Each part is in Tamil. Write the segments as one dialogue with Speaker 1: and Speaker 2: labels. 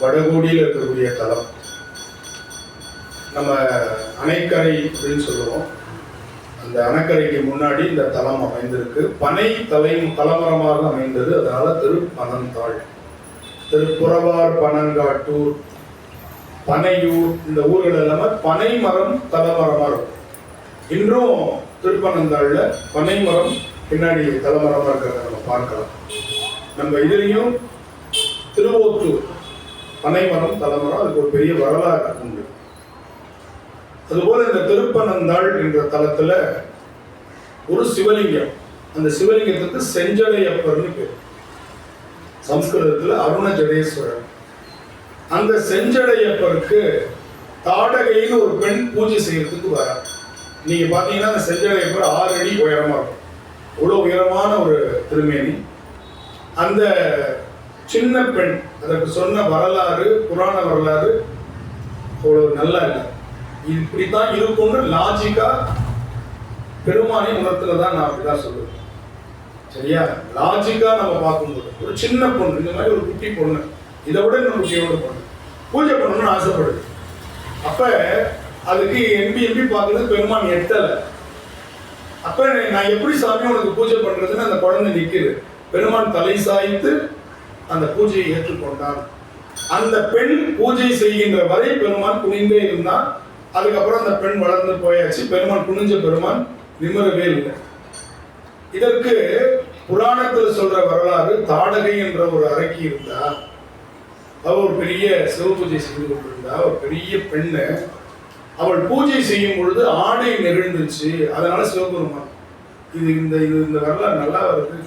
Speaker 1: வடகோடியில் இருக்கக்கூடிய தலம் நம்ம அணைக்கரை அப்படின்னு சொல்லுவோம். அந்த அணைக்கரைக்கு முன்னாடி இந்த தலம் அமைந்திருக்கு. பனை தலை தலமரமாக அமைந்தது. அதனால திருப்பனந்தாள். திருப்புறவார் பனங்காட்டூர் பனையூர் இந்த ஊர்கள் எல்லாமே பனை மரம் தலமரமாக இருக்கும். இன்றும் திருப்பனந்தாள்ல பனை மரம் பின்னாடி தலமரமாக இருக்கிறத நம்ம பார்க்கலாம். நம்ம இதுலேயும் திருவோத்தூர் பனைமரம் தலைமரம் அதுக்கு ஒரு பெரிய வரலாறு உண்டு. அதுபோல இந்த திருப்பனந்தாள் என்ற தலத்துல ஒரு சிவலிங்கம். அந்த சிவலிங்கத்துக்கு செஞ்சடையப்பர்னு பேர். சம்ஸ்கிருதத்துல அருண ஜடேஸ்வரர் அந்த செஞ்சடையப்பருக்கு தாடகைன்னு ஒரு பெண் பூஜை செய்யறதுக்கு வர. நீங்க பாத்தீங்கன்னா அந்த செஞ்சடையப்பர் ஆறு அடி உயரமா இருக்கும். இவ்வளோ உயரமான ஒரு திருமேனி. அந்த சின்ன பெண் அதற்கு சொன்ன வரலாறு புராண வரலாறு அவ்வளோ நல்லா இல்லை. இப்படித்தான் இருக்கும்னு லாஜிக்கா பெருமானி உணர்த்துல தான் நான் அப்படிதான் சொல்லுவேன். சரியா? லாஜிக்கா நம்ம பார்க்கும்போது ஒரு சின்ன பொண்ணு இந்த மாதிரி ஒரு குட்டி பொண்ணு இதை விட இன்னொரு குட்டியோட பொண்ணு பூஜை பண்ணணும்னு ஆசைப்படுது. அப்ப அதுக்கு எம்பி எம்பி பார்க்கறது பெருமான் எட்டலை. அப்ப நான் எப்படி சாமி உனக்கு பூஜை பண்றதுன்னு அந்த குழந்தை நிற்குது பெருமான் தலை சாய்த்து அந்த பூஜையை ஏற்றுக்கொண்டான் அந்த பெண் பூஜை செய்கின்ற வரை பெருமான் குனிந்தே இருந்தான். அதுக்கப்புறம் அந்த பெண் வளர்ந்து போயாச்சு. பெருமான் குனிஞ்ச பெருமான் நிமிரவே இல்லை. இதற்கு புராணத்தில் சொல்ற வரலாறு தாடகை என்ற ஒரு அரக்கி இருந்தா அவ ஒரு பெரிய சிவ பூஜை செய்து கொண்டிருந்தா ஒரு பெரிய பெண்ணு. அவள் பூஜை செய்யும் பொழுது ஆடை நெகிழ்ந்துச்சு. அதனால சிவபெருமான் இது இந்த இது இந்த வரலாறு நல்லா வருது.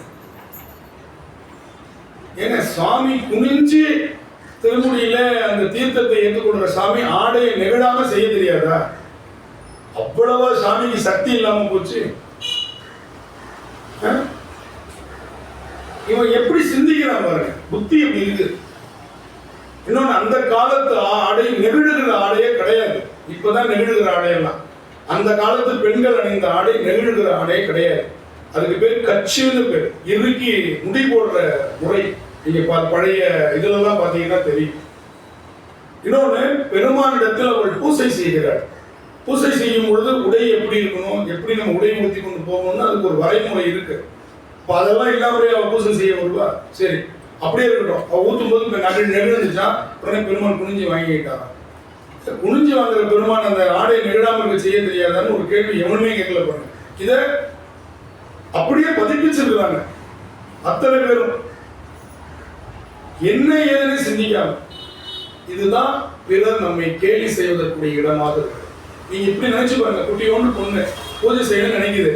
Speaker 1: ஏன்னா சுவாமி குனிஞ்சு திருமுடியில அந்த தீர்த்தத்தை ஏற்றுக்கொள்ற சாமி ஆடையை நெகிழாம செய்ய தெரியாதா? அவ்வளவா சாமிக்கு சக்தி இல்லாம போச்சு. ஆ? இவன் எப்படி சிந்திக்கிறான் பாருங்க. புத்தி எப்படி இருக்கு. இன்னொன்னு அந்த காலத்து ஆடை நெகிழுகிற ஆடையே கிடையாது. இப்பதான் நெகிழுகிற ஆடையெல்லாம். அந்த காலத்து பெண்கள் அணிந்த ஆடை நெகிழுகிற ஆடையே கிடையாது. அதுக்கு பேர் கட்சின்னு பேர். இறுக்கி முடி போடுற முறை. நீங்க ப- பழைய இதுலலாம் பாத்தீங்கன்னா தெரியும். இன்னொன்னு பெருமானிடத்தில் அவள் பூசை செய்கிறாள். பூசை செய்யும் பொழுது உடை எப்படி இருக்கணும் எப்படி நம்ம உடை உடுத்தி கொண்டு போகணும்னு அதுக்கு ஒரு வரைமுறை இருக்கு. இப்போ அதெல்லாம் இல்லாமலே அவள் பூசை செய்ய வருவா? சரி அப்படியே இருக்கட்டும். அவள் ஊற்றும் போது இப்போ நடு நெகிழ்ந்துச்சா உடனே பெருமான் குனிஞ்சு வாங்கிக்கிட்டாராம். குனிஞ்சி குனிஞ்சு வாங்குற பெருமான் அந்த ஆடையை நெகிழாம இருக்க செய்ய தெரியாதான்னு ஒரு கேள்வி எவனுமே கேட்கல பாருங்க. இதை அப்படியே பதிப்பிச்சிருக்கிறாங்க. அத்தனை பேரும். என்ன ஏதுன்னு சிந்திக்காது இதுதான் பிறர் நம்மை கேலி செய்வதற்குரிய இடமாக இருக்கு. நீங்க இப்படி நினைச்சு பாருங்க குட்டியோண்டு பொண்ணு பூஜை செய்ய நினைக்குது.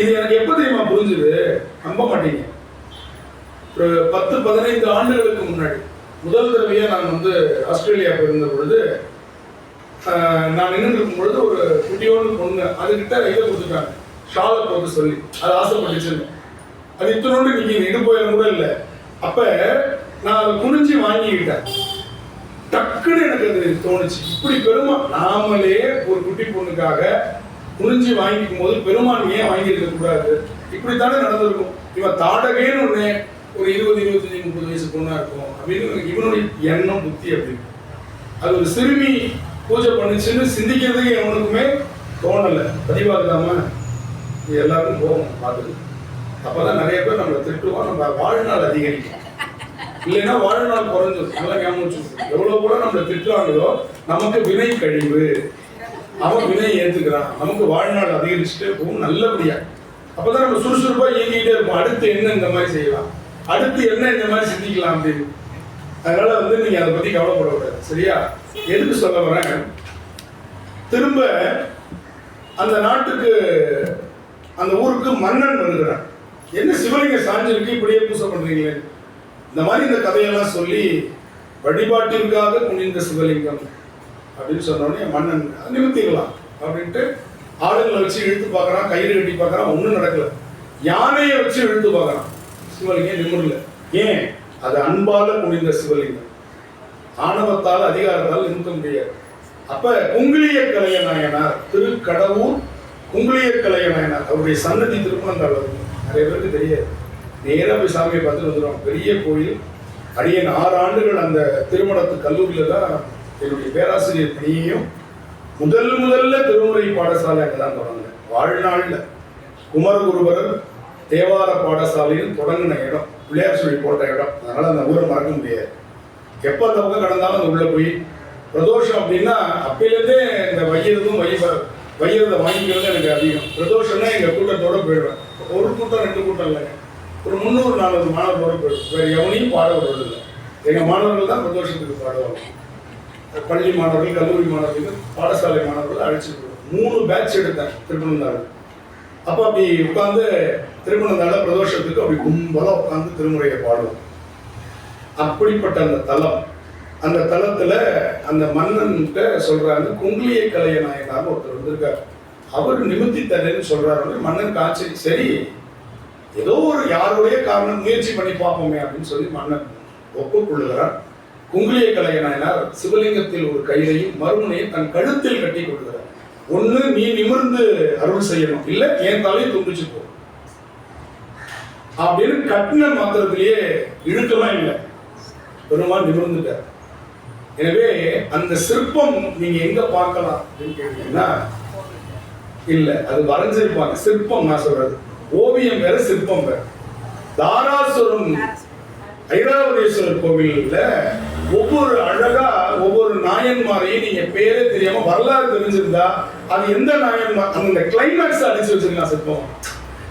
Speaker 1: இது எனக்கு எப்ப தெரியுமா புரிஞ்சுது? நம்ப மாட்டீங்க. ஒரு பத்து பதினைந்து ஆண்டுகளுக்கு முன்னாடி முதல் தடவையாக நான் வந்து ஆஸ்திரேலியா போயிருந்த பொழுது நான் நின்று இருக்கும் பொழுது ஒரு குட்டியோடு பொண்ணு அதுகிட்ட இதை கொடுத்துட்டாங்க. ஷாலை போட்டு சொல்லி. அது ஆசைப்பட்டுச்சுன்னு. அது இத்தனோடு நீங்க இடு போயிடும் கூட இல்லை. அப்ப நான் அதை குனிஞ்சு வாங்கிக்கிட்டேன். டக்குன்னு எனக்கு அது தோணுச்சு. இப்படி பெருமான் நாமளே ஒரு குட்டி பொண்ணுக்காக குனிஞ்சு வாங்கிக்கும் போது பெருமான் ஏன் வாங்கியிருக்க கூடாது? இப்படித்தானே நடந்திருக்கும். இவன் தாடகேன்னு ஒண்ணு ஒரு இருபது இருபத்தஞ்சு முப்பது வயசு பொண்ணா இருக்கும். அப்படின்னு இவனுடைய எண்ணம் புத்தி அப்படி. அது ஒரு சிறுமி பூஜை பண்ணுச்சுன்னு சிந்திக்கிறதுக்கு எவனுக்குமே தோணலை. பதிவாகலாமா இது எல்லாருக்கும் போகும் பார்த்துட்டு அப்பதான் நிறைய பேர் நம்மளை திட்டுவோம் நம்ம வாழ்நாள் அதிகரிக்கும். இல்லைன்னா வாழ்நாள் குறைஞ்சிடும் நல்லா ஞாபகம் எவ்வளவு கூட நம்மளை திட்டுவாங்களோ நமக்கு வினை கழிவு. அவன் வினை ஏத்துக்கிறான். நமக்கு வாழ்நாள் அதிகரிச்சுட்டே போகும் நல்லபடியா. அப்பதான் நம்ம சுறுசுறுப்பா இயங்கிட்டே இருப்போம். அடுத்து என்ன இந்த மாதிரி செய்யலாம்? அடுத்து என்ன இந்த மாதிரி சிந்திக்கலாம் அப்படின்னு. அதனால வந்து நீங்க அதை பத்தி கவலைப்படக்கூடாது. சரியா? எதுக்கு சொல்ல வரேன்? திரும்ப அந்த நாட்டுக்கு அந்த ஊருக்கு மன்னன் வருகிறான். என்ன சிவலிங்க சாஞ்சிருக்கு இப்படியே பூசை பண்றீங்களே? இந்த மாதிரி இந்த கதையெல்லாம் சொல்லி வழிபாட்டிற்காக குனிந்த சிவலிங்கம் அப்படின்னு சொன்ன உடனே மன்னன் "அது நிறுத்திக்கலாம் அப்படின்ட்டு ஆளுங்களை வச்சு இழுத்து பார்க்கறான் கயிறு கட்டி பார்க்குறான் ஒன்றும் நடக்கல. யானையை வச்சு இழுத்து பார்க்குறான். சிவலிங்கம் நிமிரல. ஏன்? அது அன்பால குனிந்த சிவலிங்கம். ஆணவத்தால் அதிகாரத்தால் நிறுத்த முடியாது. அப்ப குங்கிலிய கலைய நாயனார் திருக்கடவுர் குங்கிலிய கலைய நாயனார் அவருடைய சன்னதி திருப்பணம் வருது நிறைய பேருக்கு தெரியாது. நேராக போய் சாமியை பார்த்துட்டு வந்துடும் பெரிய கோயில். அடியன் ஆறு ஆண்டுகள் அந்த திருமணத்து கல்லூரியில் தான் என்னுடைய பேராசிரியர் பணியையும் முதல் முதல்ல திருமுறை பாடசாலை அங்கே தான் தொடங்கினேன். வாழ்நாளில் குமரகுருபரர் தேவார பாடசாலையில் தொடங்கின இடம். பிள்ளையார் சொல்லி போட்ட இடம். அதனால் அந்த ஊரை மறக்க முடியாது. எப்போ அந்த பக்கம் கடந்தாலும் அந்த உள்ளே போய் பிரதோஷம் அப்படின்னா அப்பையிலேருந்தே இந்த வையிறதும் வைய வையிறதை வாங்கிக்கிறது எனக்கு அதிகம். பிரதோஷம்னா எங்கள் கூட்டத்தோட போயிடுவேன். ஒரு கூட்டம் ரெண்டு கூட்டம் இல்லைங்க. ஒரு முந்நூறு நானூறு மாணவர்களோடு போயிடும் வேறு எவனையும் பாட விடுறதில்லை. எங்கள் மாணவர்கள் தான் பிரதோஷத்துக்கு பாடுவாங்க. பள்ளி மாணவர்கள் கல்லூரி மாணவர்கள் பாடசாலை மாணவர்கள் அழைச்சிட்டு போயிடுவோம் மூணு பேட்ச் எடுத்தேன் திருப்பனந்தாள் அப்போ அப்படி உட்காந்து திருப்பனந்தாள பிரதோஷத்துக்கு அப்படி கும்பலாக உட்காந்து திருமுறையை பாடுவோம். அப்படிப்பட்ட அந்த தலம் அந்த தலத்தில் அந்த மன்னன்கிட்ட சொல்கிறாங்க குங்கிலிய கலைய நாயனார் ஒருத்தர் வந்திருக்கார். அவர் நிமித்தி தரேன்னு சொல்றாரு மன்னன் காட்சி சரி ஏதோ ஒரு யாருடைய காரணம் முயற்சி பண்ணி பார்ப்போமே அப்படின்னு சொல்லி மன்னன் ஒப்புக்கொள்ளுகிறார் குங்குளிய கலையனாயினார் சிவலிங்கத்தில் ஒரு கயிறையும் மறுமுனையும் தன் கழுத்தில் கட்டி கொள்கிறார். ஒண்ணு நீ நிமிர்ந்து அருள் செய்யணும். இல்ல என் தலையை துண்டிச்சு போ. அப்படின்னு கட்டின மாத்திரத்திலேயே இழுக்கலாம் இல்லை. பெருமாள் நிமிர்ந்துட்டார். எனவே அந்த சிற்பம் நீங்க எங்க பார்க்கலாம் அப்படின்னு கேட்டீங்கன்னா இல்ல அது வரைஞ்சிருப்பாங்க சிற்பம் நான் சொல்றது. ஓவியம் வேற சிற்பம் வேற. தாராசுரம் ஐராவதேஸ்வரர் கோவில்ல ஒவ்வொரு அழகா ஒவ்வொரு நாயன்மாரையும் நீங்க பேரே தெரியாம வரலாறு தெரிஞ்சிருந்தா அது எந்த நாயன்மார் அந்த கிளைமேக்ஸ் அடிச்சு வச்சிருக்கான் சிற்பம்.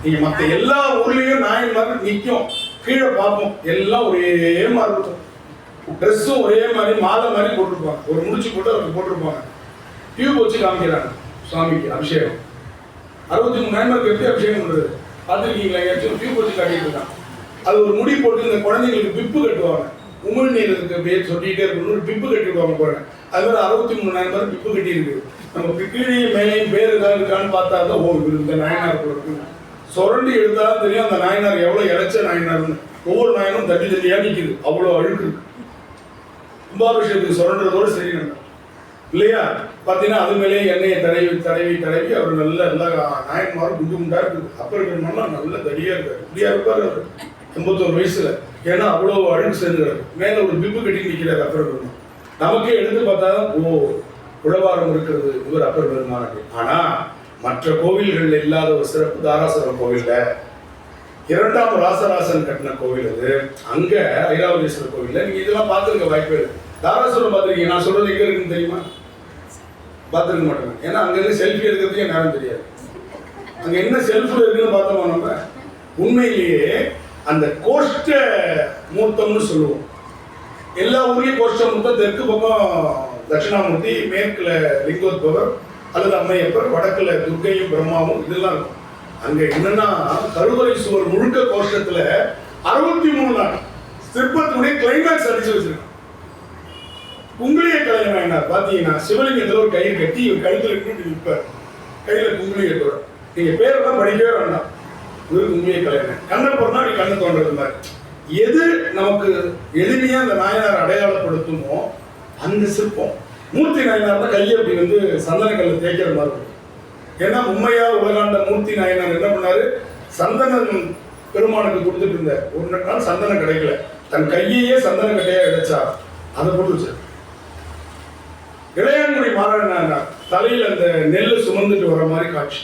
Speaker 1: நீங்க மத்த எல்லா ஊர்லயும் நாயன்மார் நிற்கும் கீழே பார்ப்போம். எல்லாம் ஒரே மாதிரி இருக்கும். ட்ரெஸ்ஸும் ஒரே மாதிரி மாலை மாதிரி போட்டிருப்பாங்க. ஒரு முடிச்சு போட்டு அவங்க போட்டிருப்பாங்க. டியூப் வச்சு காமிக்கிறாங்க. சுவாமிக்கு அபிஷேகம். அறுபத்தி மூணு நாயன்மாருக்கு எப்படி அபிஷேகம் பண்ணுறது பார்த்துருக்கீங்களா? எங்கேயாச்சும் டியூப் வச்சு காட்டிட்டு இருக்கான். அது ஒரு முடி போட்டு இந்த குழந்தைங்களுக்கு பிப்பு கட்டுவாங்க. உமிழ் நீர் இருக்கு அப்படியே சொல்லிட்டே இருக்கணும் ஒரு பிப்பு கட்டிடுவாங்க போல அது மாதிரி அறுபத்தி மூணு நாயன்மார் பிப்பு கட்டி இருக்கு நமக்கு கீழே மேலேயும் பேர் ஏதாவது இருக்கான்னு பார்த்தா தான் ஓ இவர் இந்த நாயனார் இருக்கு. சுரண்டி எடுத்தாலும் தெரியும் அந்த நாயனார் எவ்வளோ இழைச்ச நாயனார்னு. ஒவ்வொரு நாயனும் தட்டி தட்டியாக நிற்கிது அவ்வளோ அழுக்கு. கும்பாபிஷேகத்துக்கு சுரண்டுறதோட சரி நம்ம. இல்லையா? பார்த்தீங்கன்னா அது மேலேயே எண்ணெயை தடவி தடவி தடவி அவர் நல்ல எல்லா நாயன்மாரும் குண்டு குண்டா இருக்கு அப்பர் பெருமாள்லாம் நல்ல தடியா இருக்காரு. இப்படியா இருப்பார் அவர்? எண்பத்தோரு வயசுல. ஏன்னா அவ்வளோ அழுக்கு சேர்ந்துறாரு மேலே ஒரு பிம்பு கட்டி நிற்கிறார் அப்பர் பெருமாள். நமக்கே எடுத்து பார்த்தா ஓ உழவாரம் இருக்கிறது இவர் அப்பர் பெருமாள் ஆனா மற்ற கோவில்களில் இல்லாத ஒரு சிறப்பு தாராசுரம் கோவில்ல. இரண்டாம் ராசராசன் கட்டின கோவில் அது. அங்க ஐராவதீஸ்வரர் கோவில்ல. நீங்க இதெல்லாம் பார்த்துருக்க வாய்ப்பு இருக்கு தாராசுரம் பார்த்துருக்கீங்க. நான் சொல்றது எங்க இருக்குன்னு தெரியுமா? பார்த்துருக்க மாட்டேங்க. ஏன்னா அங்கேருந்து செல்ஃபி எடுக்கிறதுக்கே நேரம் தெரியாது. அங்கே என்ன செல்ஃபி இருக்குன்னு பார்த்தோமா நம்ம? உண்மையிலேயே அந்த கோஷ்ட மூர்த்தம்னு சொல்லுவோம். எல்லா ஊர்லேயும் கோஷ்ட மூர்த்தம் தெற்கு பக்கம் தட்சிணாமூர்த்தி மேற்கில் லிங்கோத்பவர் அல்லது அம்மையப்பர் வடக்கில் துர்க்கையும் பிரம்மாவும் இதெல்லாம் இருக்கும். அங்கே என்னன்னா கருவறை சுவர் முழுக்க கோஷ்டத்தில் அறுபத்தி மூணு நாள். சிற்பத்தினுடைய கிளைமேக்ஸ் அடிச்சு வச்சிருக்கோம் குங்குளிய கலைஞர் பாத்தீங்கன்னா சிவலிங்கத்துல ஒரு கயிறு கட்டி இவர் கழுத்துல இருந்து நிற்பார் கையில குங்குளியத்தோட நீங்க பேரெல்லாம் படிக்கவே வேண்டாம். இவர் குங்குளிய கலைஞர் கண்ணை போறனா அப்படி கண்ணு தோன்றது மாதிரி. எது நமக்கு எளிமையா அந்த நாயனார் அடையாளப்படுத்துமோ அந்த சிற்பம். மூர்த்தி நாயனார் தான் கையை அப்படி வந்து சந்தன தேய்க்கிற மாதிரி இருக்கும். ஏன்னா உண்மையா உலகாண்ட மூர்த்தி நாயனார் என்ன பண்ணாரு? சந்தனம் பெருமானுக்கு கொடுத்துட்டு இருந்த ஒரு நாள் சந்தனம் கிடைக்கல. தன் கையையே சந்தன கட்டையா கிடைச்சா அதை போட்டு வச்சு இளையான்குடி மாறன தலையில் அந்த நெல் சுமந்துட்டு வர மாதிரி காட்சி.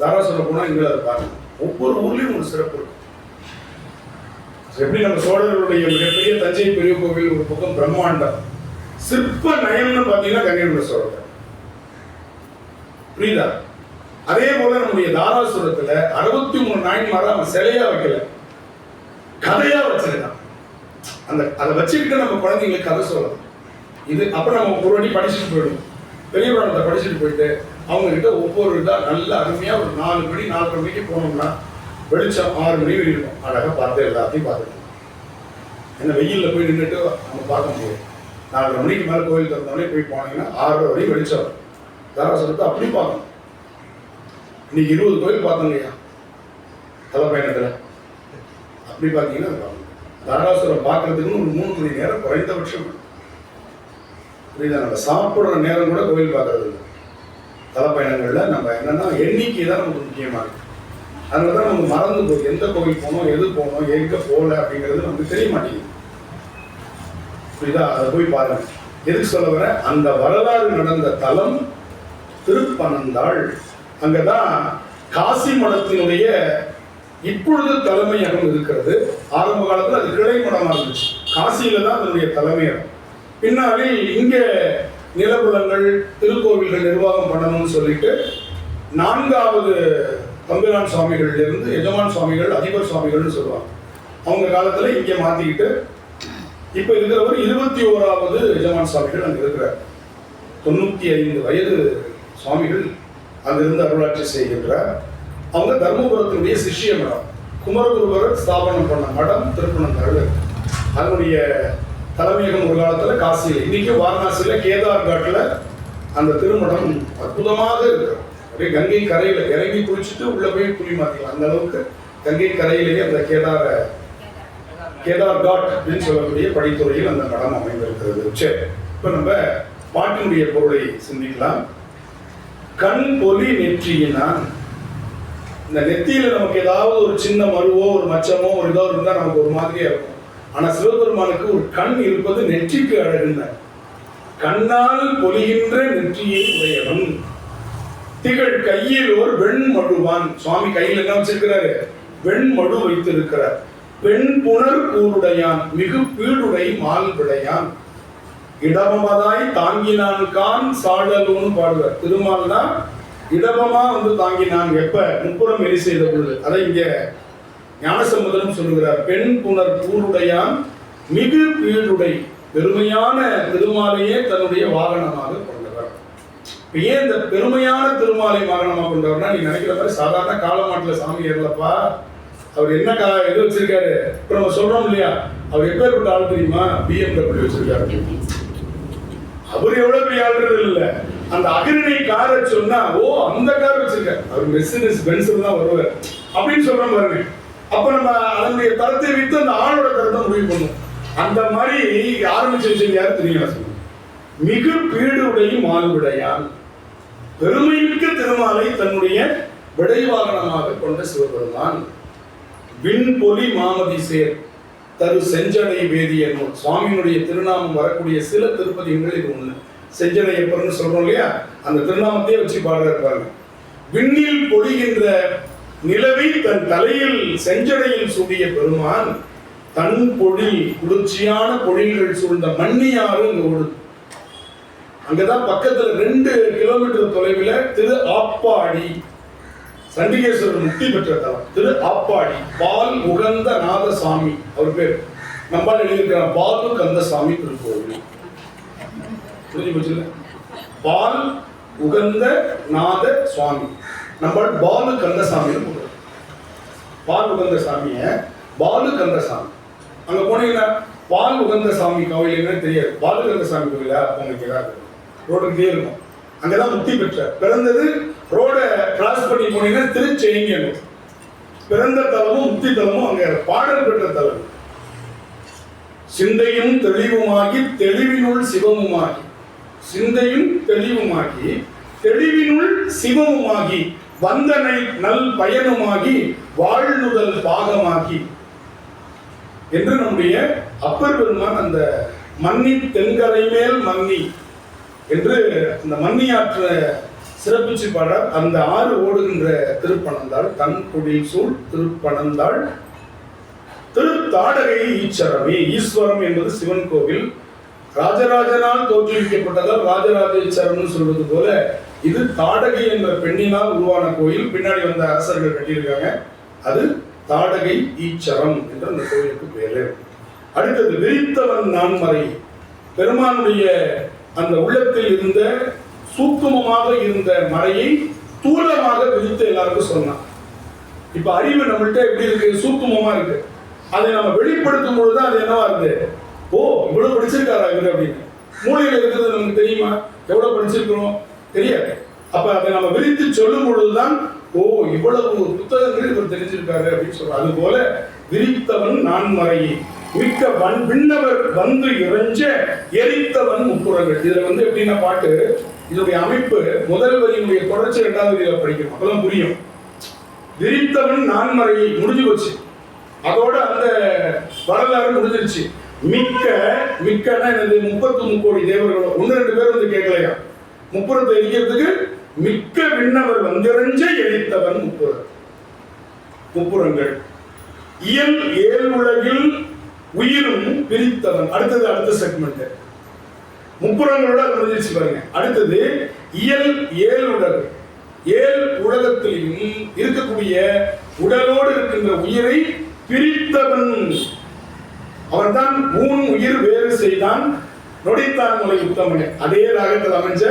Speaker 1: தாராசுரம் போனா இங்க அதை பாருங்க. ஒவ்வொரு ஊர்லேயும் ஒரு சிறப்பு இருக்கும். எப்படி நம்ம சோழர்களுடைய மிகப்பெரிய தஞ்சை பெரிய கோவில் ஒரு பக்கம் பிரம்மாண்டம். சிற்ப நயம்னு பார்த்தீங்கன்னா கங்கைகொண்ட சோழர் புரியுதா? அதே போல நம்முடைய தாராசுரத்துல அறுபத்தி மூணு நாயன்மாரை அவன் சிலையா வைக்கல. கதையா வச்சிருக்கான். அந்த அதை வச்சுக்கிட்டு நம்ம குழந்தைங்களுக்கு கதை சொல்லலாம். இது அப்புறம் நம்ம ஒரு வாட்டி படிச்சுட்டு போயிடும் பெரிய புராணத்தை படிச்சுட்டு போயிட்டு அவங்கக்கிட்ட ஒவ்வொரு இதாக நல்ல அருமையாக ஒரு நாலு மணி நாலரை மணிக்கு போனோம்னா வெளிச்சம் ஆறு மணி இருக்கும். அழகாக பார்த்து எல்லாத்தையும் பார்த்துக்கணும் ஏன்னா வெயிலில் போய் நின்றுட்டு நம்ம பார்க்க முடியாது. நாலரை மணிக்கு மேலே கோயில் திறந்தோடனே போய் போனீங்கன்னா ஆறரை வரைக்கும் வெளிச்சம் தாராசுரத்தை அப்படி பார்க்கணும். இன்னைக்கு இருபது கோயில் பார்த்தோம் தலை பயணத்தில் அப்படி பார்த்தீங்கன்னா பார்க்கணும். தாராசுரம் பார்க்கறதுக்குன்னு ஒரு மூணு மணி நேரம் குறைந்தபட்சம். வேணும். புரியுதா? நம்ம சாப்பிட்ற நேரம் கூட கோவில் பார்க்கறது இல்லை. பயணங்களில் நம்ம என்னன்னா எண்ணிக்கை தான் நமக்கு முக்கியமாக இருக்கு. அதனால தான் நமக்கு மறந்து போகுது எந்த கோவில் போனோம் எது போனோம் எங்கே போகல அப்படிங்கிறது நமக்கு தெரிய மாட்டேங்குது. புரியுதா? அதை போய் பாருங்க. எதுக்கு சொல்ல வர அந்த வரலாறு நடந்த தலம் திருப்பனந்தாள். அங்கதான் காசி மடத்தினுடைய இப்பொழுது தலைமையகம் இருக்கிறது. ஆரம்ப காலத்தில் அது கிளை மடமாக இருந்துச்சு. காசியில தான் அதனுடைய தலைமையகம் பின்னாளில் இங்கே நிலபுலங்கள் திருக்கோவில்கள் நிர்வாகம் பண்ணணும்னு சொல்லிட்டு நான்காவது தம்பிரான் சுவாமிகள் இருந்து எஜமான் சுவாமிகள் அதிபர் சுவாமிகள்னு சொல்லுவாங்க. அவங்க காலத்தில் இங்கே மாற்றிக்கிட்டு இப்போ இருக்கிறவர் இருபத்தி ஓராவது எஜமான் சுவாமிகள் அங்கே இருக்கிறார். தொண்ணூற்றி ஐந்து வயது சுவாமிகள் அங்கிருந்து அருளாட்சி செய்கின்றார். அவங்க தர்மபுரத்தினுடைய சிஷ்ய மடம். குமரகுருவரர் ஸ்தாபனம் பண்ண மடம் திருப்பணந்தாள் அதனுடைய தலைமையகம் ஒரு காலத்தில் காசியில் இன்னைக்கு வாரணாசியில் கேதார்காட்டில் அந்த திருமணம் அற்புதமாக இருக்கு. அப்படியே கங்கை கரையில் இறங்கி குளிச்சுட்டு உள்ள போய் குளி மாற்றிக்கலாம் அந்த அளவுக்கு கங்கை கரையிலேயே அந்த கேதார கேதார் காட் அப்படின்னு சொல்லக்கூடிய படித்துறையில் அந்த மடம் அமைந்திருக்கிறது. சரி இப்போ நம்ம பாட்டினுடைய பொருளை சிந்திக்கலாம். கண் பொலி நெற்றியினான். இந்த நெத்தியில் நமக்கு ஏதாவது ஒரு சின்ன மருவோ ஒரு மச்சமோ ஒரு இதோ இருந்தால் நமக்கு ஒரு மாதிரியாக இருக்கும். ஆனா சிவபெருமானுக்கு ஒரு கண் இருப்பது நெற்றிக்கு அழகுங்க கண்ணால் பொலிகின்ற நெற்றியை உடையவன். திகழ் கையில் ஒரு வெண்மடுவான் சுவாமி கையில் என்ன வச்சிருக்கிறாரு? வெண்மடு வைத்திருக்கிறார். பெண் புனர் கூருடையான் மிகு பீடுடை மால் விடையான். இடமமதாய் தாங்கினான் கான் சாடலுன்னு பாடுவார். திருமால் தான் இடமமா வந்து தாங்கினான். எப்ப? முப்புறம் எரி செய்த பொழுது. அதை இங்க ஞானசம்பதனும் சொல்லுகிறார் பெண் புனர் பூருடையான் மிகு பீடுடை பெருமையான திருமாலையே தன்னுடைய வாகனமாக கொண்டவர். ஏன் இந்த பெருமையான திருமாலை வாகனமாக கொண்டவர்னா நீ நினைக்கிற மாதிரி சாதாரண காலமாட்டுல சாமி ஏறலப்பா. அவர் என்ன கா இது வச்சிருக்காரு இப்ப நம்ம சொல்றோம் இல்லையா? அவர் எப்பேற்பட்ட ஆள் தெரியுமா? பிஎம்டபிள்யூ வச்சிருக்காரு. அவர் எவ்வளவு பெரிய ஆள்றது இல்ல. அந்த அகிரணை காரை சொன்னா ஓ அந்த கார் வச்சிருக்காரு அவர் மெர்சிடிஸ் பென்சில் தான் வருவார். அப்படின்னு சொல்றோம் பாருங்க. அப்ப நம்ம அதனுடைய தரத்தை விட்டு அந்த ஆணோட தரத்தை முடிவு பண்ணும் அந்த மாதிரி ஆரம்பிச்ச விஷயம் யார் தெரியும் சொல்லுங்க. மிகு பீடுடைய மால்விடையான் பெருமைமிக்க திருமாலை தன்னுடைய விடைவாகனமாக கொண்ட சிவபெருமான். விண்பொலி மாமதி சேர் தரு செஞ்சடை வேதியர் நூல் சுவாமியினுடைய திருநாமம் வரக்கூடிய சில திருப்பதிகள் இது ஒண்ணு. செஞ்சடை எப்பர்னு சொல்றோம் இல்லையா? அந்த திருநாமத்தையே வச்சு பாடுறாரு பாருங்க. விண்ணில் பொழிகின்ற நிலவை தன் தலையில் செஞ்சடையில் சூடிய பெருமான் தன் பொழில் குளிர்ச்சியான பொழில்கள் சூழ்ந்த மண்ணியாறு இங்க ஓடுது. அங்கதான் பக்கத்துல ரெண்டு கிலோமீட்டர் தொலைவில் திரு ஆப்பாடி சண்டிகேஸ்வரர் முக்தி பெற்ற தலம். திரு ஆப்பாடி பால் உகந்த நாதசாமி அவர் பேர். நம்மால் எழுதியிருக்கிற பாலு கந்தசாமி திருக்கோவில். புரிஞ்சு போச்சுல பால் உகந்த நாத சுவாமி நம்மால் பாலு கந்தசாமி பால் உகந்த சாமிய பாலு கந்தசாமி அங்க போனீங்கன்னா பால் உகந்த சாமி கோவில் என்னன்னு தெரியாது. பாலு கந்தசாமி கோவிலா உங்களுக்கு ஏதாவது ரோட்டுக்கிட்டே இருக்கும். அங்கதான் முக்தி பெற்ற. பிறந்தது ரோட கிராஸ் பண்ணி போனீங்கன்னா திருச்செயங்கனூர் பிறந்த தலமும் முக்தி தலமும் அங்க பாடல் பெற்ற தலம். சிந்தையும் தெளிவுமாகி தெளிவினுள் சிவமுமாகி. சிந்தையும் தெளிவுமாகி தெளிவினுள் சிவமுமாகி. வந்தனை நல் பயனுமாகி வாழ்நுதல் பாகமாகி. என்று நம்முடைய அப்பர் பெருமான் அந்த மன்னி தென்கரை மேல் மன்னி என்று அந்த மன்னியாற்ற சிறப்பிச்சு பாடல் அந்த ஆறு ஓடுகின்ற திருப்பணந்தாள் தன் குடில் சூழ் திருப்பணந்தாள் திருத்தாடகை ஈச்சரமே ஈஸ்வரம் என்பது சிவன் கோவில். ராஜராஜனால் தோற்றுவிக்கப்பட்டதால் ராஜராஜேஸ்வரம்னு சொல்வது போல இது தாடகை என்ற பெண்ணினால் உருவான கோயில். பின்னாடி வந்த அரசர்கள் கட்டியிருக்காங்க. அது தாடகை ஈச்சரம் என்ற அந்த கோயிலுக்கு பேரு. அடுத்தது விரித்தவன் நான்மறை. பெருமானுடைய அந்த உள்ளத்தில் இருந்த சூக்குமமாக இருந்த மறையை தூளமாக விரித்து எல்லாருக்கும் சொன்னான். இப்ப அறிவு நம்மள்கிட்ட எப்படி இருக்கு? சூக்குமமா இருக்கு. அதை நம்ம வெளிப்படுத்தும் பொழுது அது என்னவா இருக்கு ஓ இவ்வளவு படிச்சிருக்காரா இவர் அப்படின்னு மூளையில இருக்கிறது நமக்கு தெரியுமா? எவ்வளவு படிச்சிருக்கிறோம்? தெரியாது. அப்ப அதை நம்ம விரித்து சொல்லும் பொழுதுதான் ஓ இவ்வளவு புத்தகங்கள் இவர் தெரிஞ்சிருக்காரு அப்படின்னு சொல்ற அது போல விரித்தவன் நான் மறையை மிக்க வன் விண்ணவர் வந்து இறைஞ்ச எரித்தவன் முப்புறங்கள் இதுல வந்து எப்படின்னா பாட்டு இதனுடைய அமைப்பு முதல் வரியினுடைய தொடர்ச்சி இரண்டாவது வரியில படிக்கணும் அப்பதான் புரியும். விரித்தவன் நான்மறையை முடிஞ்சு போச்சு. அதோட அந்த வரலாறு முடிஞ்சிருச்சு. மிக்க மிக்கன்னா எனது முப்பத்து முக்கோடி தேவர்களோ ஒன்று ரெண்டு பேர் வந்து கேட்கலையா முப்புறத்தை எரிக்கிறதுக்கு மிக்க விண்ணவர் வந்திரஞ்ச எழித்தவன் முப்புறம் முப்புறங்கள் இயல் ஏழ் உலகில் உயிரும் பிரித்தவன் அடுத்தது அடுத்த செக்மெண்ட் முப்புறங்களோட அது முடிஞ்சிருச்சு பாருங்க. அடுத்தது இயல் ஏழு உலகு. ஏழ் உலகத்திலும் இருக்கக்கூடிய உடலோடு இருக்கின்ற உயிரை பிரித்தவன். அவன்தான் ஊன் உயிர் வேறு செய்தான். நொடித்தான் முறை உத்தமனே. அதே ராகத்தில் அமைஞ்ச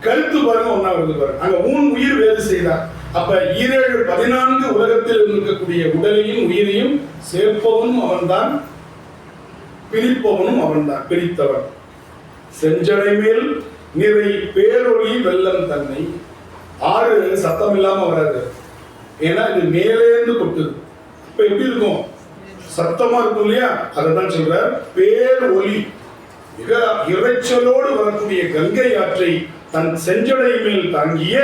Speaker 1: கருத்து பாருங்க ஒன்னா வருது பாருங்க. அங்க ஊன் உயிர் வேறு செய்தான். அப்ப ஈரேழு பதினான்கு உலகத்தில் இருக்கக்கூடிய உடலையும் உயிரையும் சேர்ப்பவனும் அவன்தான். பிரிப்பவனும் அவன்தான். பிரித்தவன். செஞ்சடை மேல் நிறை பேரொளி வெள்ளம் தன்னை. ஆறு சத்தம் இல்லாம வராது. ஏன்னா இது மேலேந்து கொட்டுது. இப்ப எப்படி இருக்கும்? சத்தமா இருக்கும் இல்லையா? அதை தான் சொல்ற பேர் ஒலி. மிக இறைச்சலோடு வரக்கூடிய கங்கை ஆற்றை தன் செஞ்சடை மேல் தாங்கிய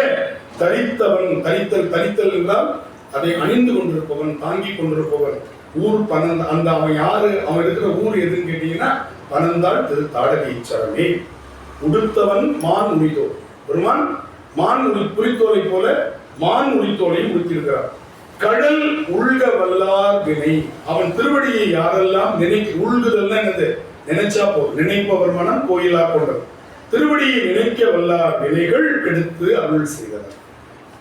Speaker 1: தரித்தவன் தரித்தல் தரித்தல் என்றால் அதை அணிந்து கொண்டிருப்பவன் தாங்கி கொண்டிருப்பவன். ஊர் பனந்த அந்த அவன் யாரு? அவன் இருக்கிற ஊர் எதுன்னு கேட்டீங்கன்னா பனந்தாள் திரு தாடகை சரமே உடுத்தவன் மான் உரித்தோ பெருமான் மான் உரி புலித்தோலை போல மான் உரித்தோலையும் உடுத்தியிருக்கிறார். கடல் உள்க வல்லார் வினை அவன் திருவடியை யாரெல்லாம் நினைக்க உள்குதல் என்னது நினைச்சா போதும். நினைப்பவர் மனம் கோயிலா கொண்டது. திருவடியை நினைக்க வல்லார் வினைகள் கெடுத்து அருள் செய்தவர்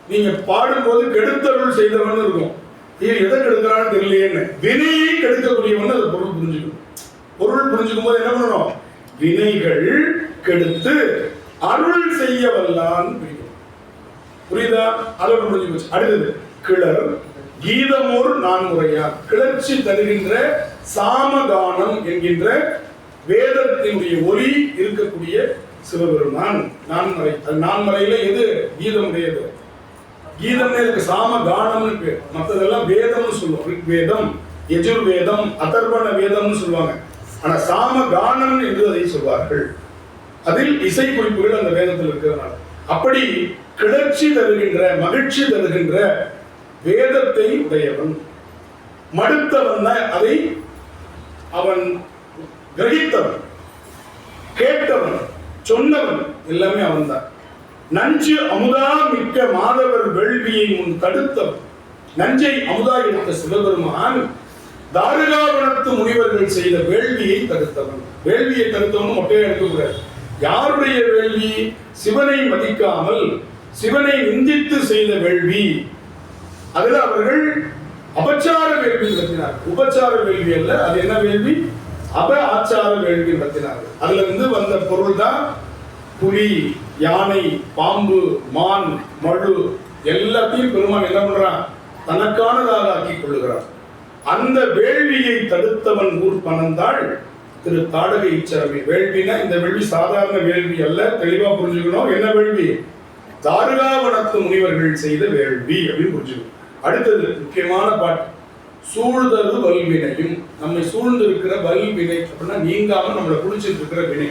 Speaker 1: நீங்க பாடும்போது கெடுத்தருள் செய்தவன் இருக்கும். இது எதை கெடுக்கிறான்னு தெரியலையேன்னு வினையை கெடுக்கக்கூடியவன் அது பொருள் புரிஞ்சுக்கணும் பொருள் புரிஞ்சுக்கும் போது என்ன பண்ணணும் வினைகள் கெடுத்து அருள் செய்ய வல்லான் புரியுதா? அளவு புரிஞ்சு போச்சு அடுத்தது கிளர் கீதமோர் நான்முறையார் கிளர்ச்சி தருகின்ற சாமகானம் என்கின்ற வேதத்தினுடைய ஒலி இருக்கக்கூடிய சிவபெருமான். நான்மறை அது நான்மறையில எது? கீதம் உடையது கீதம்னு இருக்கு சாம கானம்னு பேர். மற்றதெல்லாம் வேதம்னு சொல்லுவோம். ரிக் வேதம் எஜுர் வேதம் அதர்வண வேதம்னு சொல்லுவாங்க. ஆனா சாம கானம் என்று அதை சொல்வார்கள். அதில் இசை குறிப்புகள் அந்த வேதத்தில் இருக்கிறதுனால. அப்படி கிளர்ச்சி தருகின்ற மகிழ்ச்சி தருகின்ற வேதத்தை உடையவன். மடுத்தவன் அதை அவன் கிரகித்தவன். கேட்டவன் சொன்னவன் எல்லாமே அவன்தான் நஞ்சு அமுதா மிக்க மாதவர் வேள்வியை முன் தடுத்தவன். நஞ்சை அமுதா எடுத்த சிவபெருமான் தாருகாவனத்து முனிவர்கள் செய்த வேள்வியை தடுத்தவன். வேள்வியை தடுத்தவன் மொட்டையை எடுக்கக்கூடாது யாருடைய வேள்வி? சிவனை மதிக்காமல் சிவனை நிந்தித்து செய்த வேள்வி அதுல அவர்கள் அபச்சார வேள்வி நடத்தினார் உபச்சார வேள்வி அல்ல அது என்ன வேள்வி? அப ஆச்சார வேள்வி நடத்தினார்கள். அதுல இருந்து வந்த பொருள் தான் புலி யானை பாம்பு மான் மழு எல்லாத்தையும் பெருமான் என்ன பண்றான்? தனக்கானதாக ஆக்கிக் கொள்ளுகிறான். அந்த வேள்வியை தடுத்தவன் ஊர் பணந்தாள் திரு தாடக இச்சரவி வேள்வினா இந்த வேள்வி சாதாரண வேள்வி அல்ல தெளிவா புரிஞ்சுக்கணும். என்ன வேள்வி? தாருகாவனத்து முனிவர்கள் செய்த வேள்வி அப்படின்னு புரிஞ்சுக்கணும். அடுத்தது முக்கியமான பாட்டு. சூழ்தரு வல்வினையும் நம்மை சூழ்ந்து இருக்கிற வல்வினை அப்படின்னா நீங்காம நம்மளை குளிச்சிட்டு இருக்கிற வினை.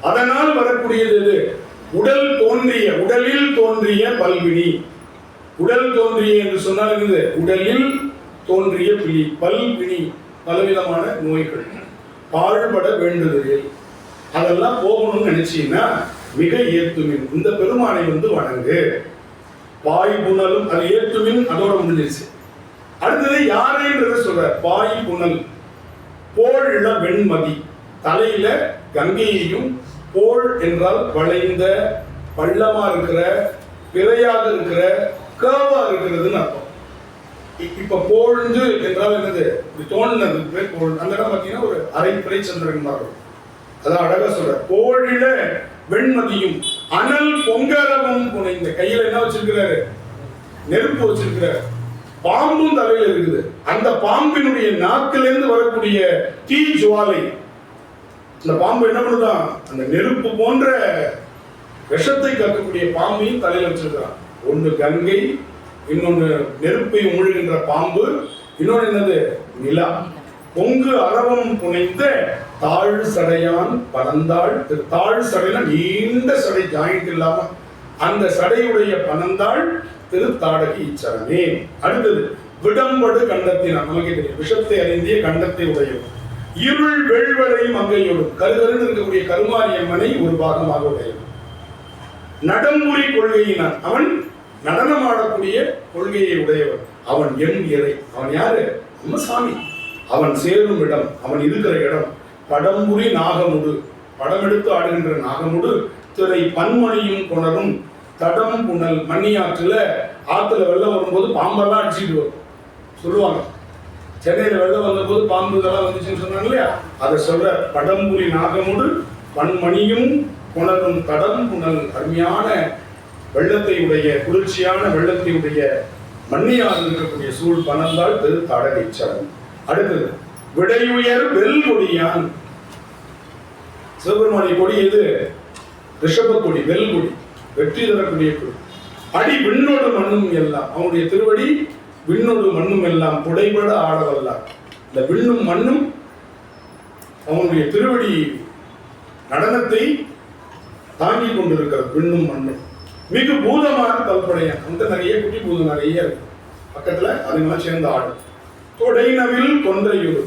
Speaker 1: அதனால் வரக்கூடியது எது? உடல் தோன்றிய உடலில் தோன்றிய பல்வினி உடல் தோன்றிய என்று சொன்னால் என்னது? உடலில் தோன்றிய பிழி பல்வினி பலவிதமான நோய்கள். பாழ்பட வேண்டுதலில். அதெல்லாம் போகணும்னு நினைச்சீங்கன்னா மிக ஏத்துமின். இந்த பெருமானை வந்து வணங்கு. பாய் புனலும் அது ஏற்றுமின் அதோட முடிஞ்சிருச்சு. அடுத்தது யாரைன்றத சொல்ற பாய் புனல். போழ்ல வெண்மதி. தலையில கங்கையையும் போல் என்றால் வளைந்த பள்ளமா இருக்கிற பிறையாக இருக்கிற கேவா இருக்கிறதுன்னு அர்த்தம். இப்ப போழ்ந்து என்றால் என்னது? இப்படி தோணுனது போல். அந்த இடம் பார்த்தீங்கன்னா ஒரு அரை பிறை சந்திரன் மாதிரி இருக்கும். அதான் அழகா சொல்ற போழில வெண்மதியும் அனல் பொங்கரவும் புனைந்த கையில என்ன வச்சிருக்கிறாரு? நெருப்பு வச்சிருக்கிறார். பாம்பும் தலையில இருக்குது. அந்த பாம்பினுடைய நாக்கிலிருந்து வரக்கூடிய தீ ஜுவாலை. இந்த பாம்பு என்ன பண்ணுதான் அந்த நெருப்பு போன்ற விஷத்தை கற்கக்கூடிய பாம்பையும் தலையில வச்சிருக்கிறான் ஒன்று கங்கை இன்னொன்று நெருப்பை உமிழ்கின்ற பாம்பு இன்னொன்று என்னது? நிலா. பொங்கு அரவம் புனைந்த தாழ் சடையான் பனந்தாள். திரு தாழ் சடைனா நீண்ட சடை ஜாயிண்ட் இல்லாம அந்த சடையுடைய பனந்தாள் திரு தாடகி இச்சரமே அடுத்தது விடம்படு கண்டத்தின் நமக்கு தெரியும் விஷத்தை அறிந்திய கண்டத்தை உடையவர். இருள் வெள்வரை மங்கையோடு கருகருன்னு இருக்கக்கூடிய கருமாரியம்மனை ஒரு பாகமாக உடையவன் நடமுறை கொள்கையினான் அவன் நடனமாடக்கூடிய கொள்கையை உடையவன் அவன் என் இறை அவன் யாரு? நம்ம சாமி. அவன் சேரும் இடம் அவன் இருக்கிற இடம். படம்புரி நாகமுடு. படம் எடுத்து ஆடுகின்ற நாகமுடு திரை பன்மணியும் கொணரும் தடம் புனல் மண்ணியாற்றில் ஆற்றுல வெள்ளம் வரும்போது பாம்பெல்லாம் அடிச்சுட்டு வரும். சொல்லுவாங்க. சென்னையில் வெள்ளம் வந்தபோது பாம்பு இதெல்லாம் வந்துச்சுன்னு சொன்னாங்க இல்லையா? அதை சொல்ற படம்புரி நாகமுடு பன்மணியும் குணரும் தடம் புனல் அருமையான வெள்ளத்தை உடைய குளிர்ச்சியான வெள்ளத்தை உடைய மண்ணியார் இருக்கக்கூடிய சூழ் பணந்தால் திரு தாடகைச்சரம் அடுத்தது விடையுயர் வெல்கொடியான் சிவபெருமானிய கொடி எது? ரிஷப கொடி வெல்கொடி வெற்றி தரக்கூடிய கொடி. அடி விண்ணோடு மண்ணும் எல்லாம் அவனுடைய திருவடி விண்ணோடு மண்ணும் எல்லாம் புடைபட ஆடவல்லாம் இந்த விண்ணும் மண்ணும் அவனுடைய திருவடி நடனத்தை தாங்கி கொண்டிருக்கிறது விண்ணும் மண்ணும். மிகு பூதமான கல்பனையான். அந்த நிறைய குட்டி பூதம் நிறைய இருக்கு. பக்கத்துல அதுங்களாம் சேர்ந்து ஆடும் தொடைநவில் கொன்றையோடு.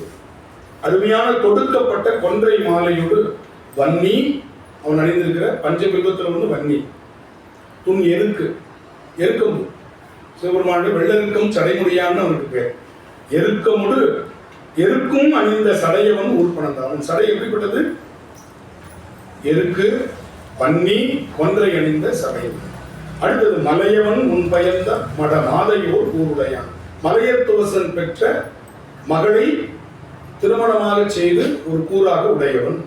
Speaker 1: அருமையான தொடுக்கப்பட்ட கொன்றை மாலையோடு வன்னி அவன் அணிந்திருக்கிற பஞ்சபிம்பத்தில் வந்து வன்னி. துண் எருக்கு எருக்கம் சிவபெருமானுடைய வெள்ளருக்கம் சடைமுடியான்னு அவனுக்கு பேர். எருக்கமுடு எருக்கும் அணிந்த சடையவன் ஊர்பணந்தான் அவன் சடை எப்படிப்பட்டது? எருக்கு பன்னி கொன்றை அணிந்த சடையவன் அடுத்தது மலையவன் முன் பயந்த மட மாதையோர் ஊருடையான். மலையத்துவசன் பெற்ற மகளை திருமணமாக செய்து ஒரு கூறாக உடையவன்.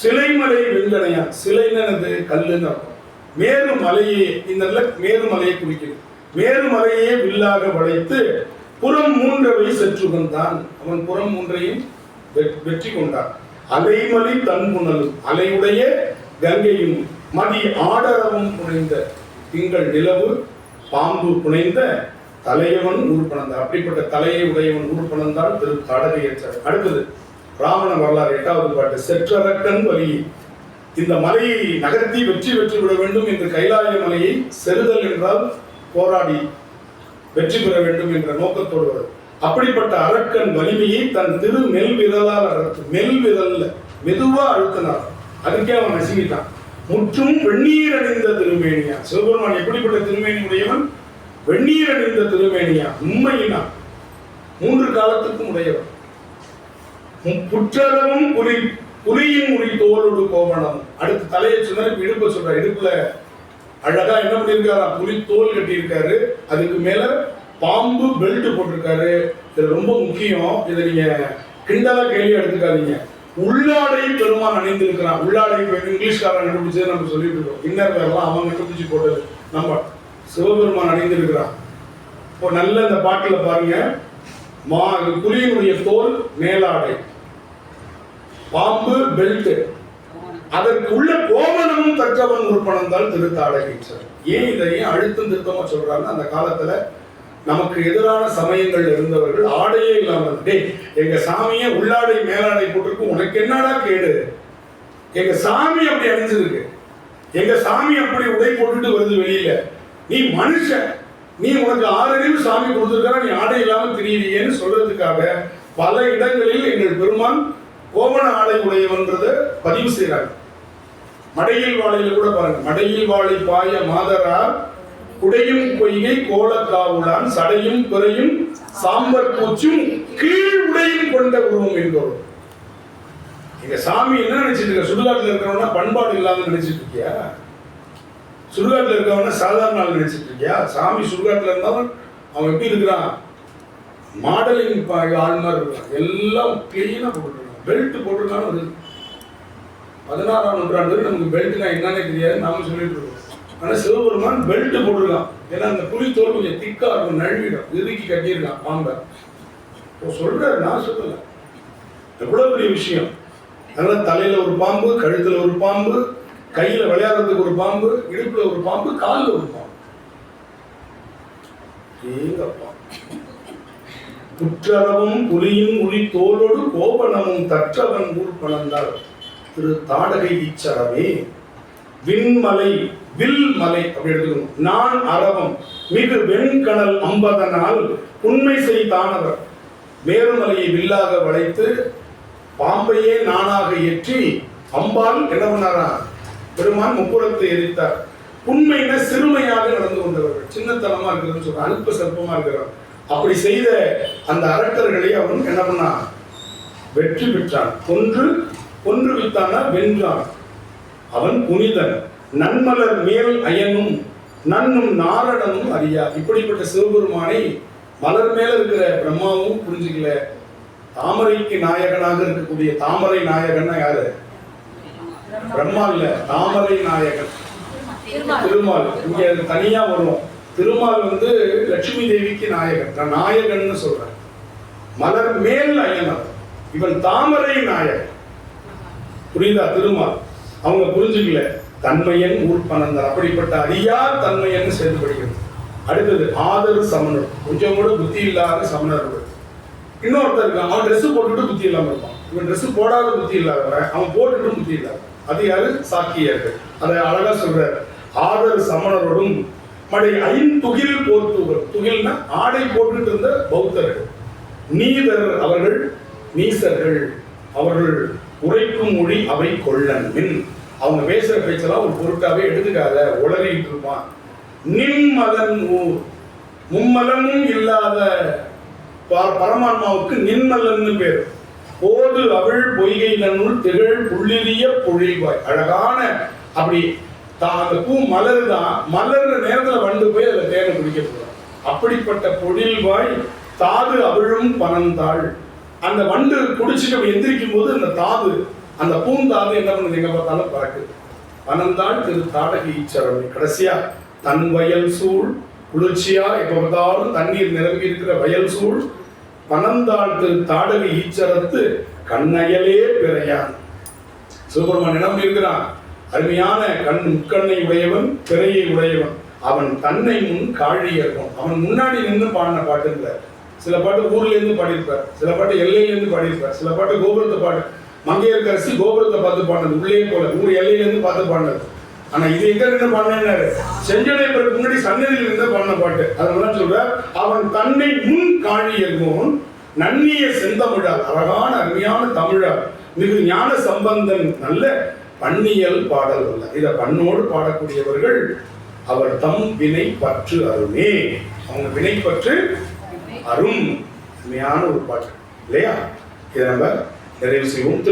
Speaker 1: சிலைமலை வெங்கனையான் சிலைனது கல்லுன்னு அர்த்தம். மேரு மலையே இந்த இடத்துல மேரு மலையை குறிக்கிறது மேரு மலையே வில்லாக வளைத்து புறம் மூன்றவை செற்றுகந்தான் அவன் புறம் மூன்றையும் வெற்றி கொண்டான். அலைமலை தன்புணலும் அலையுடைய கங்கையும் மதி ஆடரவும் புனைந்த திங்கள் நிலவு பாம்பு புனைந்த தலையவன் உருப்பணந்தார் அப்படிப்பட்ட தலையை உடையவன் உருப்பணந்தால் திரு தாடகையற்ற அடுத்தது ராவண வரலாறு எட்டாவது பாட்டு செற்றரக்கன் வலி இந்த மலையை நகர்த்தி வெற்றி பெற்று விட வேண்டும் என்று கைலாய மலையை செருதல் என்றால் போராடி வெற்றி பெற வேண்டும் என்ற நோக்கத்தோடு வரும். அப்படிப்பட்ட அரக்கன் வலிமையை தன் திரு மெல் விரலால் அறுத்து மெல் விரல்ல மெதுவா அழுத்தினார். அதுக்கே அவன் நசுங்கிட்டான். முற்றும் வெந்நீர் அணிந்த திருமேனியா சிவபெருமான் எப்படிப்பட்ட திருமேனி உடையவன் வெந்நீர் அணிந்த திருமேனியா உண்மையினா மூன்று காலத்துக்கும் உடையவர் புற்றளவும் புலி புலியின் உரி தோலோடு கோமணம் அடுத்து தலையை சொன்னார் இடுப்பை சொல்ற இடுப்புல அழகா என்ன பண்ணியிருக்காரா புலி தோல் கட்டியிருக்காரு. அதுக்கு மேல பாம்பு பெல்ட் போட்டிருக்காரு. இது ரொம்ப முக்கியம். இதை நீங்க கிண்டலா கேள்வி எடுத்துக்காதீங்க. உள்ளாடை பெருமான் அணிந்திருக்கிறான். உள்ளாடை இங்கிலீஷ்காரன் கண்டுபிடிச்சது நம்ம சொல்லிட்டு இருக்கோம். இன்னர் வேர்லாம் அவன் கண்டுபிடிச்சு போட்டது. நம்ம சிவபெருமான் அணிந்திருக்கிறான் இப்போ நல்ல இந்த பாட்டில் பாருங்க. மா புலியினுடைய தோல் மேலாடை. பாம்பு பெல்ட் அதற்கு உள்ள கோவணமும் தக்கவன் உறுப்பணந்தால் திருத்தாடகின்றார் ஏன் இதை ஏன் அழுத்தம் திருத்தமா சொல்றாங்க அந்த காலத்துல நமக்கு எதிரான சமயங்கள் இருந்தவர்கள் ஆடையே இல்லாமல் டேய் எங்க சாமியே உள்ளாடை மேலாடை போட்டிருக்கும் உனக்கு என்னடா கேடு? எங்க சாமி அப்படி அணிஞ்சிருக்கு. எங்க சாமி அப்படி உடை போட்டுட்டு வருது வெளியில. நீ மனுஷன். நீ உனக்கு ஆறறிவு சாமி கொடுத்துருக்கா நீ ஆடை இல்லாமல் திரியிறியேன்னு சொல்றதுக்காக பல இடங்களில் எங்கள் பெருமான் கோவண ஆடை உடையவன்றத பதிவு செய்கிறாங்க மடையில் வாழையில கூட பாருங்க. மடையில் வாழை பாய மாதரார் குடையும் பொய்கை கோலக்காவுடான் சடையும் பிறையும் சாம்பர் பூச்சும் கீழ் உடையும் கொண்ட உருவம் என்பவர் எங்க சாமி என்ன நினைச்சிட்டு இருக்க? சுடுகாட்டில் இருக்கிறவனா பண்பாடு இல்லாமல் நினைச்சிட்டு இருக்கியா? சுடுகாட்டில் இருக்கவன சாதாரண ஆள் நினைச்சிட்டு இருக்கியா? சாமி சுடுகாட்டில் இருந்தாலும் அவன் எப்படி இருக்கிறான்? மாடலிங் ஆள் மாதிரி இருக்கான் எல்லாம் க்ளீனாக போட்டுருக்கான். பெல்ட் போட்டிருக்கான்னு அது. பதினாறாம் நூற்றாண்டு வரை நமக்கு பெல்ட்னா என்னன்னே தெரியாது. நாம சொல்லிட்டு இருக்கோம். ஆனால் சிவபெருமான் பெல்ட் போட்டிருக்கான். ஏன்னா அந்த புலி தோல் கொஞ்சம் திக்காக இருக்கும் நழுவிடும். இறுக்கி கட்டியிருக்கான் பாம்பை. இப்போ சொல்றாரு நான் சொல்லலை. எவ்வளோ பெரிய விஷயம். அதனால் தலையில் ஒரு பாம்பு கழுத்தில் ஒரு பாம்பு கையில விளையாடுறதுக்கு ஒரு பாம்பு இடுப்புல ஒரு பாம்பு காலில் ஒரு பாம்பு. ஏங்கப்பா. புலியும் உளி தோலோடு கோபனமும் தற்றவன் ஊர் பணந்தால் திரு தாடகை இச்சரவே விண்மலை வில் மலை அப்படி எடுத்துக்கணும். நான் அரவம் மிகு வெண்கணல் அம்பதனால் உண்மை செய்தானவர் வேறுமலையை வில்லாக வளைத்து பாம்பையே நானாக ஏற்றி அம்பாள் என்ன பண்ணாரா? பெருமான் முப்புறத்தை எரித்தார். உண்மையில சிறுமையாக நடந்து கொண்டவர்கள். சின்னத்தனமா இருக்கிறதுன்னு சொல்ற அல்ப சல்பமா இருக்கிறார் அப்படி செய்த அந்த அரக்கர்களை அவன் என்ன பண்ணான்? வெற்றி பெற்றான். கொன்று கொன்று வித்தானா வென்றான். அவன் புனிதன். நன்மலர் மேல் அயனும் நன்னும் நாரணனும் அறியா இப்படிப்பட்ட சிவபெருமானை மலர் மேல இருக்கிற பிரம்மாவும் புரிஞ்சுக்கல. தாமரைக்கு நாயகனாக இருக்கக்கூடிய தாமரை நாயகன்னா யாரு? பிரம்மா இல்ல தாமரை நாயகன். திருமால். இங்க தனியா வரும் திருமால் வந்து லட்சுமி தேவிக்கு நாயகன். நான் நாயகன்னு சொல்றேன். மலர் மேல் அயனர் இவன் தாமரை நாயகன். புரியுதா திருமால்? அவங்க புரிஞ்சுக்கல. தன்மையன் ஊர்பனந்தர் அப்படிப்பட்ட அறியார் தன்மையன் சேர்ந்து படிக்கிறது. அடுத்தது ஆதரு சமணர். கொஞ்சம் கூட புத்தி இல்லாத சமணர்கள் இன்னொருத்தர் இருக்கான். அவன் ட்ரெஸ் போட்டுட்டு புத்தி இல்லாம இருப்பான். இவன் ட்ரெஸ் போடாத புத்தி இல்லாதவன். அவன் போட்டுட்டு புத்தி இல்லாத அது யாரு? சாக்கியர்கள். அதை அழகா சொல்றாரு. ஆதர் சமணரோடும் மடை ஐந்துகில் போர்த்துகள் துகில்னா ஆடை போட்டுட்டு இருந்த பௌத்தர்கள். நீதர் அவர்கள் நீசர்கள். அவர்கள் உரைக்கும் மொழி அவை கொள்ளன். மின் அவங்க பேசுற பேச்செல்லாம் ஒரு பொருட்டாவே எடுத்துக்காத. உளறிட்டு இருப்பான். நிம்மதன் ஊர். மும்மலமும் இல்லாத பரமாத்மாவுக்கு நின்மல்லன்னு பேர். போது அவள் பொய்கை நன்னுள் திகழ் புள்ளிரிய பொழிவாய் அழகான அப்படி தான் அந்த பூ மலர் தான் மலர்ற நேரத்தில் வந்து போய் அதில் தேனை குடிக்க போறோம் அப்படிப்பட்ட பொழில்வாய் தாது அவிழும் பனந்தாள். அந்த வண்டு குடிச்சிட்டு அப்படி எந்திரிக்கும் போது அந்த தாது அந்த பூந்தாது என்ன பண்ணுது? எங்க பார்த்தாலும் பறக்குது. பனந்தாள் திரு தாடகி ஈச்சரவை கடைசியா தன் வயல் சூழ் குளிர்ச்சியா எப்ப பார்த்தாலும் தண்ணீர் நிரம்பி இருக்கிற வயல் சூழ் பணந்தாழ்த்து தாடகை ஈச்சரத்து கண்ணயலே பிறையான் சிவபெருமான் நிரம்பி இருக்கிறான். அருமையான கண் முக்கண்ணை உடையவன் பிறையை உடையவன். அவன் தன்னை முன் காழி இருக்கும் அவன் முன்னாடி நின்று பாடின பாட்டுங்கிறார் சில பாட்டு ஊர்ல இருந்து பாடியிருப்பார். சில பாட்டு எல்லையில இருந்து பாடியிருப்பார். சில பாட்டு கோபுரத்தை பாடு மங்கையர்கரசி கோபுரத்தை பார்த்து பாடினது உள்ளே போல ஊர் எல்லையில இருந்து பார்த்து பாடினது. ஆனா இது எங்க இருந்து பண்ணாரு செஞ்சடை பிறகு முன்னாடி சன்னதியில் இருந்து பாடின பாட்டு. அதெல்லாம் சொல்ற அவன் தன்னை முன் காழி இருக்கும் நன்னிய செந்தமிழால் அழகான அருமையான தமிழா மிகு ஞான சம்பந்தன் நல்ல பண்ணியல் பாடல் அல்ல இத பண்ணோடு பாடக்கூடியவர்கள் அவர் தம் வினை பற்று அருமே. அவங்க வினை பற்று அரும். அருமையான ஒரு பாட்டு. இல்லையா? இதை நம்ம நிறைவு செய்வோம்.